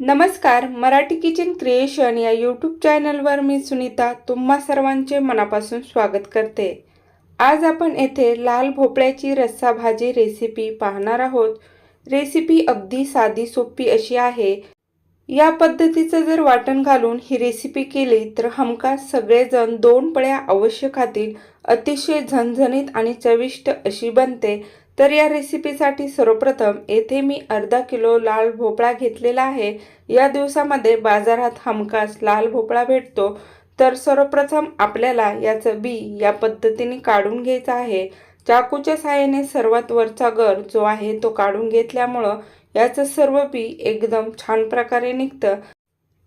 नमस्कार Marathi kitchen creation या YouTube चॅनलवर मी सुनीता तुम्हा सर्वांचे मनापासून स्वागत करते. आज आपण येथे लाल भोपळ्याची रस्सा भाजी रेसिपी पाहणार आहोत. रेसिपी अगदी साधी सोपी अशी आहे. या पद्धतीचं जर वाटण घालून ही रेसिपी केली तर हमखास सगळेजण दोन पळ्या अवश्य खातील. अतिशय झणझणीत आणि चविष्ट अशी बनते. तर या रेसिपीसाठी सर्वप्रथम येथे मी अर्धा किलो लाल भोपळा घेतलेला आहे. या दिवसामध्ये बाजारात हमखास लाल भोपळा भेटतो. तर सर्वप्रथम आपल्याला याचं बी या पद्धतीने काढून घ्यायचं आहे. चाकूच्या साहाय्याने सर्वात वरचा गर जो आहे तो काढून घेतल्यामुळं याचं सर्व बी एकदम छान प्रकारे निघतं.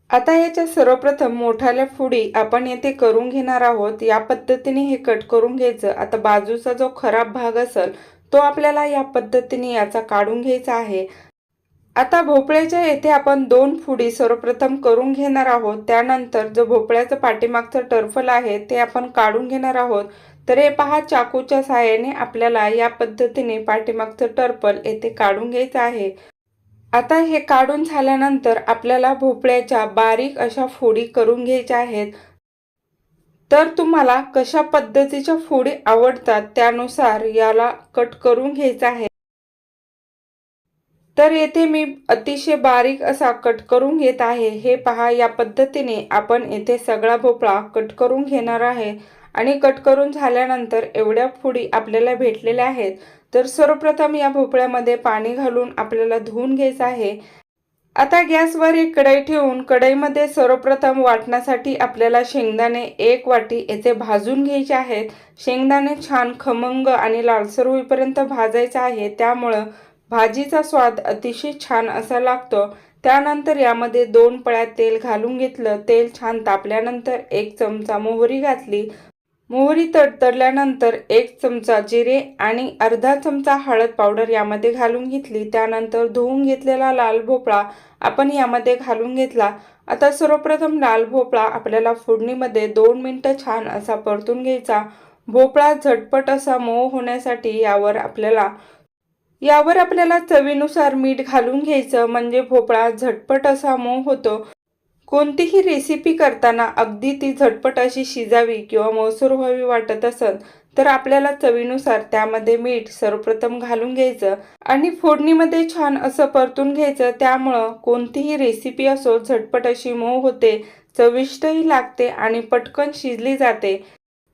आता याच्या सर्वप्रथम मोठ्याल्या फुडी आपण येथे करून घेणार आहोत. या पद्धतीने हे कट करून घ्यायचं. आता बाजूचा जो खराब भाग असेल तो आपल्याला या पद्धतीने याचा काढून घ्यायचा आहे. आता भोपळ्याच्या येथे आपण दोन फुडी सर्वप्रथम करून घेणार आहोत. त्यानंतर जो भोपळ्याचं पाठीमागचं टर्फल आहे ते आपण काढून घेणार आहोत. तर हे पहा चाकूच्या सहाय्याने आपल्याला या पद्धतीने पाठीमागचं टर्पल येथे काढून घ्यायचं आहे. आता हे काढून झाल्यानंतर आपल्याला भोपळ्याच्या बारीक अशा फोडी करून घ्यायच्या आहेत. तर तुम्हाला कशा पद्धतीच्या फोडी आवडतात त्यानुसार याला कट करून घ्यायचा आहे. तर येथे मी अतिशय बारीक असा कट करून घेत आहे. हे पहा या पद्धतीने आपण येथे सगळा भोपळा कट करून घेणार आहे आणि कट करून झाल्यानंतर एवढ्या फोडी आपल्याला भेटलेल्या आहेत. तर सर्वप्रथम या भोपळ्यामध्ये पाणी घालून आपल्याला धुवून घ्यायचं आहे. आता गॅसवर एक कढई ठेवून कढईमध्ये सर्वप्रथम वाटण्यासाठी आपल्याला शेंगदाणे एक वाटी येथे भाजून घ्यायचे आहेत. शेंगदाणे छान खमंग आणि लालसर होईपर्यंत भाजायचं आहे. त्यामुळं भाजीचा स्वाद अतिशय छान असा लागतो. त्यानंतर यामध्ये दोन पळ्या तेल घालून घेतलं. तेल छान तापल्यानंतर एक चमचा मोहरी घातली. मोहरी तडतडल्यानंतर एक चमचा जिरे आणि अर्धा चमचा हळद पावडर यामध्ये घालून घेतली. त्यानंतर धुवून घेतलेला लाल भोपळा आपण यामध्ये घालून घेतला. आता सर्वप्रथम लाल भोपळा आपल्याला फोडणीमध्ये दोन मिनटं छान असा परतून घ्यायचा. भोपळा झटपट असा मऊ होण्यासाठी यावर आपल्याला यावर आपल्याला चवीनुसार मीठ घालून घ्यायचं. म्हणजे भोपळा झटपट असा मऊ होतो. कोणतीही रेसिपी करताना अगदी ती झटपट अशी शिजावी किंवा मौसूर व्हावी वाटत असेल तर आपल्याला चवीनुसार त्यामध्ये मीठ सर्वप्रथम घालून घ्यायचं आणि फोडणीमध्ये छान असं परतून घ्यायचं. त्यामुळं कोणतीही रेसिपी असो झटपट अशी मऊ होते चविष्टही लागते आणि पटकन शिजली जाते.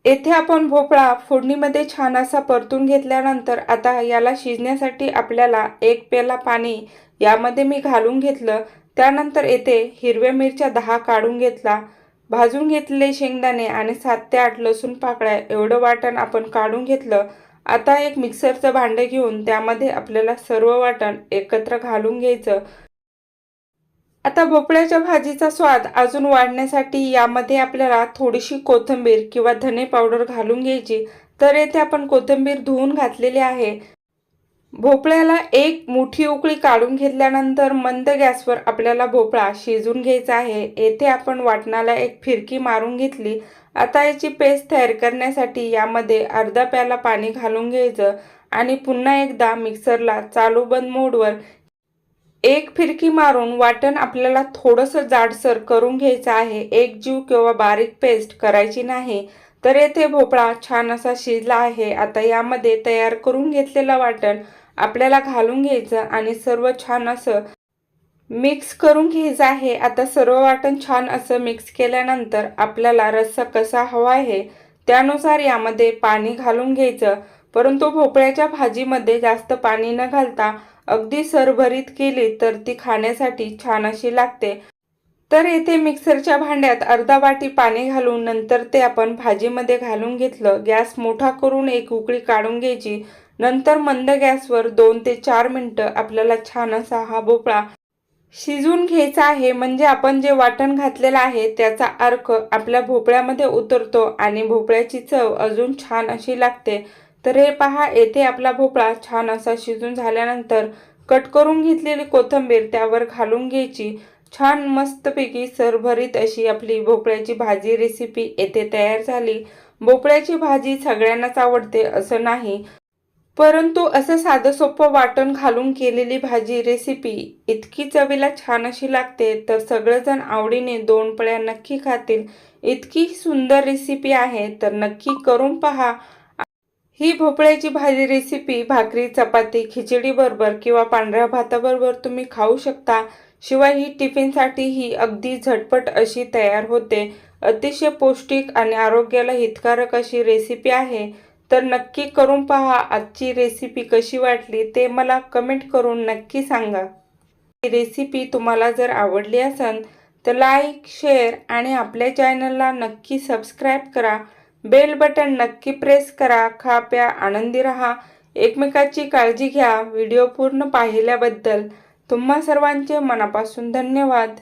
येथे आपण भोपळा फोडणीमध्ये छान असा परतून घेतल्यानंतर आता याला शिजण्यासाठी आपल्याला एक पेला पाणी यामध्ये मी घालून घेतलं. त्यानंतर येथे हिरव्या मिरच्या दहा काढून घेतला. भाजून घेतलेले शेंगदाणे आणि सात ते आठ लसूण पाकळ्या एवढं वाटण आपण काढून घेतलं. आता एक मिक्सरचं भांडं घेऊन त्यामध्ये आपल्याला सर्व वाटण एकत्र घालून घ्यायचं. आता भोपळ्याच्या भाजीचा स्वाद अजून वाढण्यासाठी यामध्ये आपल्याला थोडीशी कोथिंबीर किंवा धने पावडर घालून घ्यायची. तर येथे आपण कोथिंबीर धुवून घातलेली आहे. भोपळ्याला एक मोठी उकळी काढून घेतल्यानंतर मंद गॅसवर आपल्याला भोपळा शिजून घ्यायचा आहे. येथे आपण वाटणाला एक फिरकी मारून घेतली. आता याची पेस्ट तयार करण्यासाठी यामध्ये अर्धा प्याला पाणी घालून घ्यायचं आणि पुन्हा एकदा मिक्सरला चालू बंद मोडवर एक फिरकी मारून वाटण आपल्याला थोडंसं जाडसर करून घ्यायचं आहे. एक जीव किंवा बारीक पेस्ट करायची नाही. तर येथे भोपळा छान असा शिजला आहे. आता यामध्ये तयार करून घेतलेलं वाटण आपल्याला घालून घ्यायचं आणि सर्व छान असं मिक्स करून घ्यायचं आहे. आता सर्व वाटण छान असं मिक्स केल्यानंतर आपल्याला रस्सा कसा हवा आहे त्यानुसार यामध्ये पाणी घालून घ्यायचं. परंतु भोपळ्याच्या भाजीमध्ये जास्त पाणी न घालता अगदी सरभरीत केली तर ती खाण्यासाठी छान अशी लागते. तर येथे मिक्सरच्या भांड्यात अर्धा वाटी पाणी घालून नंतर ते आपण भाजीमध्ये घालून घेतलं. गॅस मोठा करून एक उकळी काढून घ्यायची. नंतर मंद गॅसवर दोन ते चार मिनटं आपल्याला छान असा हा भोपळा शिजून घ्यायचा आहे. म्हणजे आपण जे वाटण घातलेलं आहे त्याचा अर्क आपल्या भोपळ्यामध्ये उतरतो आणि भोपळ्याची चव अजून छान अशी लागते. तर हे पहा येथे आपला भोपळा छान असा शिजून झाल्यानंतर कट करून घेतलेली कोथिंबीर त्यावर घालून घ्यायची. छान मस्तपैकी सरभरीत अशी आपली भोपळ्याची भाजी रेसिपी येथे तयार झाली. भोपळ्याची भाजी सगळ्यांनाच आवडते असं नाही परंतु असं साधं सोपं वाटण घालून केलेली भाजी रेसिपी इतकी चवीला छान अशी लागते तर सगळेजण आवडीने दोन पळ्या नक्की खातील. इतकी सुंदर रेसिपी आहे तर नक्की करून पहा. ही भोपळ्याची भाजी रेसिपी भाकरी चपाती खिचडीबरोबर किंवा पांढऱ्या भाताबरोबर तुम्ही खाऊ शकता. शिवाय ही टिफिनसाठी ही अगदी झटपट अशी तयार होते. अतिशय पौष्टिक आणि आरोग्याला हितकारक अशी रेसिपी आहे. तर नक्की करून पहा आजची रेसिपी कशी वाटली ते मला कमेंट करून नक्की सांगा. ही रेसिपी तुम्हाला जर आवडली असेल तर लाईक शेअर आणि आपल्या चॅनलला नक्की सबस्क्राईब करा. बेल बटन नक्की प्रेस करा. खा प्या आनंदी रहा. एकमेकाची काळजी घ्या. व्हिडिओ पूर्ण पाहिल्याबद्दल. तुम्हा सर्वांचे मनापासून धन्यवाद.